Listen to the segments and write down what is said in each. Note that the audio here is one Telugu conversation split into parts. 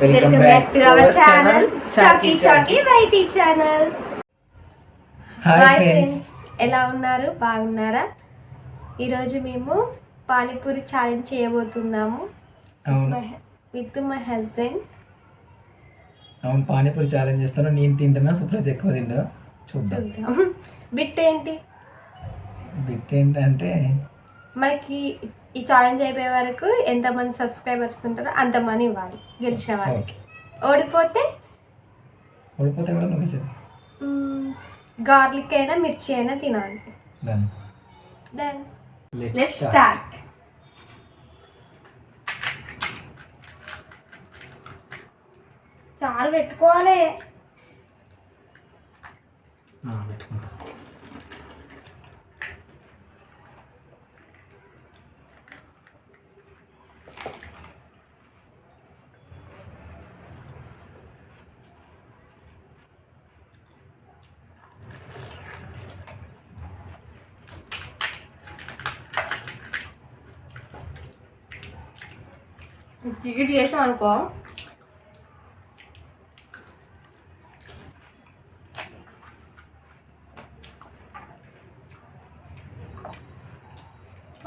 Welcome back to our channel Chaki Chaki YT channel hi friends ఎలా ఉన్నారు? బాగున్నారా? ఈరోజు మేము పానీపూరి ఛాలెంజ్ చేయబోతున్నాము. విత్ మై హస్బెండ్ అవును పానీపూరి ఛాలెంజ్ చేస్తాను. నేను తింటున్నా సుప్రజ్ ఎక్కువ తింటా చూద్దాం. బిట్ ఏంటి? బిట్ ఏంటంటే మనకి ఈ ఛాలెంజ్ అయిపోయే వరకు ఎంతమంది సబ్స్క్రైబర్స్ ఉంటారో అంత మనీ ఇవ్వాలి గెలిచిన వాళ్ళకి ఓడిపోతే? ఓడిపోతే కూడా నువ్వు చెప్పు గార్లిక్ అయినా మిర్చి అయినా తినాలి. డన్ లెట్స్ స్టార్ట్ చారు పెట్టుకోవాలి. పెట్టుకుంటా. టికెట్ చేసాం అనుకో.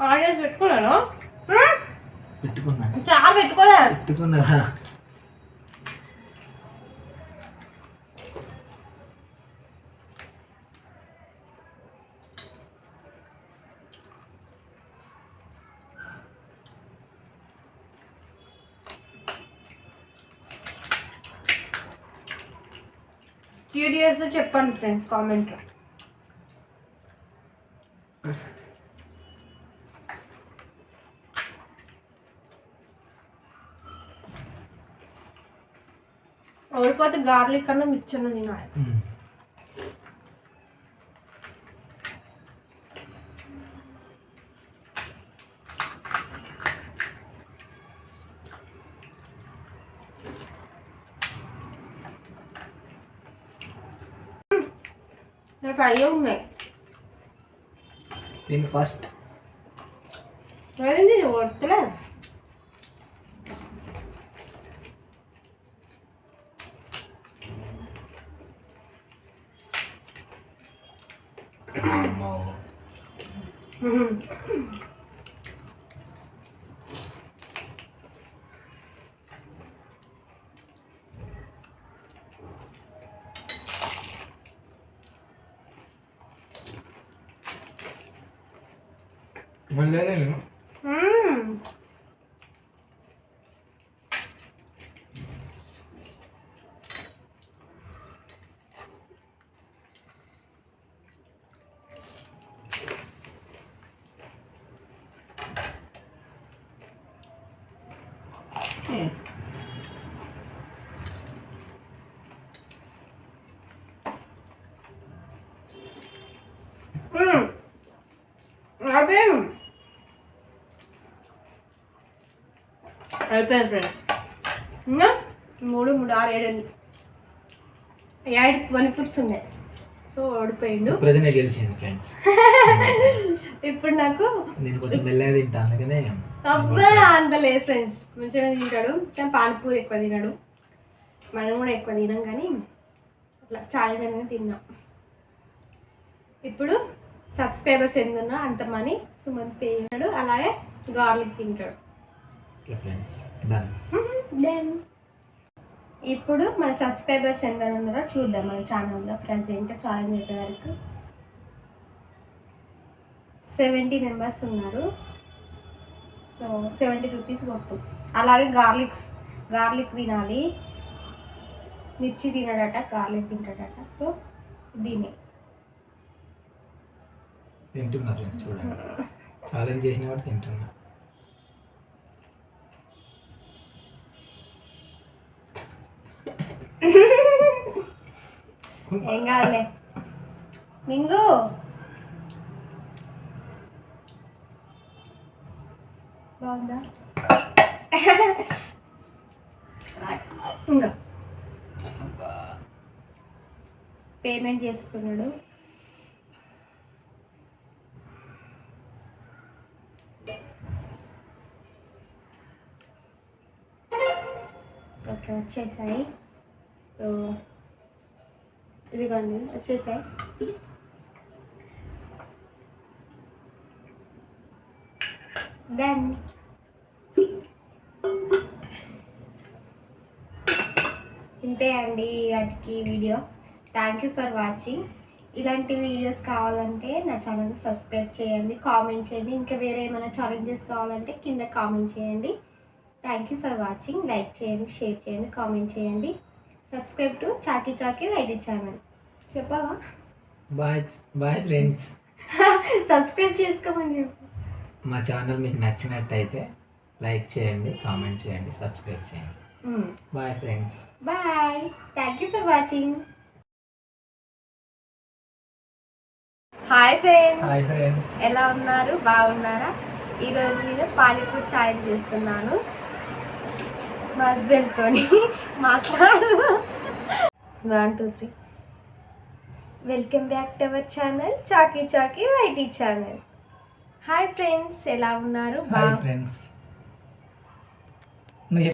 ఆడియన్స్ పెట్టుకున్నాను. పెట్టుకున్నా. చారు పెట్టుకోలే పెట్టుకున్నా. క్యూరియస్ చెప్పండి ఫ్రెండ్స్ కామెంట్ ఓడిపోతే గార్లిక్ కన్నా మిర్చి తినాలి నాకు అయ్యే ఉన్నాయి తిని ఫస్ట్ ఏమైంది ఓడతలే మళ్ళీ మ్మ్. మ్మ్. అదే అయిపోయింది ఫ్రెండ్స్. ఇంకా మూడు మూడు ఆరు ఏడు ఏడు వన్ ఫుడ్స్ ఉన్నాయి. సో ఓడిపోయిండు. గెలిచింది ఫ్రెండ్స్. ఇప్పుడు నాకు నేను కొంచెం మెల్లగా తింటా అందుకనే అబ్బా అంత లేదు ఫ్రెండ్స్. మంచిగా తింటాడు. కానీ పానీపూరి ఎక్కువ తినడు. మనం కూడా ఎక్కువ తినాం కానీ అట్లా చాలా జనంగా తిన్నాం. ఇప్పుడు సబ్స్క్రైబర్స్ ఎంత ఉన్నా అంత మనీ సుమంత్ పే అలాగే గార్లిక్ తింటాడు. ఫ్రెండ్స్ డన్ దెన్ ఇప్పుడు మన సబ్స్క్రైబర్స్ ఎంత ఉన్నారో చూద్దాం మన ఛానల్లో ప్రజెంట్ ఛాలెంజ్ అయితే వరకు? సెవెంటీ మెంబర్స్ ఉన్నారు. సో సెవెంటీ రూపీస్ కొట్టు. అలాగే గార్లిక్స్ గార్లిక్ తినాలి. మిర్చి తినడట గార్లిక్ తింటాడట. సో దీని తింటున్నా ఫ్రెండ్స్ చూడండి. ఛాలెంజ్ చేసిన వాడు తింటున్నా. ఏం కాదులే. మింగు. బాగుందా? ఇంకా. పేమెంట్ చేస్తున్నాడు. ఓకే వచ్చేసాయి. సో ఇదిగోండి వచ్చేసాయి. డన్ ఇంతే అండి వాటికి video. Thank you for watching ఇలాంటి వీడియోస్ కావాలంటే నా ఛానల్ని సబ్స్క్రైబ్ చేయండి కామెంట్ చేయండి. ఇంకా వేరే ఏమైనా ఛాలెంజెస్ కావాలంటే కింద కామెంట్ చేయండి. Thank you for watching like చేయండి షేర్ చేయండి కామెంట్ చేయండి. Subscribe to Chaki Chaki YT channel చెప్పావా? బాయ్ బాయ్ ఫ్రెండ్స్ సబ్స్క్రైబ్ చేసుకోమని చెప్పు. మా ఛానల్ మీకు నచ్చినట్టయితే లైక్ చేయండి కామెంట్ చేయండి సబ్స్క్రైబ్ చేయండి. Bye friends bye thank you for watching hi friends hi friends ఎలా ఉన్నారు? బాగున్నారా? ఈరోజు నేను పానీపూరి ఛాలెంజ్ చేస్తున్నాను. మా హస్బెండ్తో మాట్లాడు one two three welcome back to our channel Chaki Chaki YT channel hi friends ఎలా ఉన్నారు? బాగు ఫ్రెండ్స్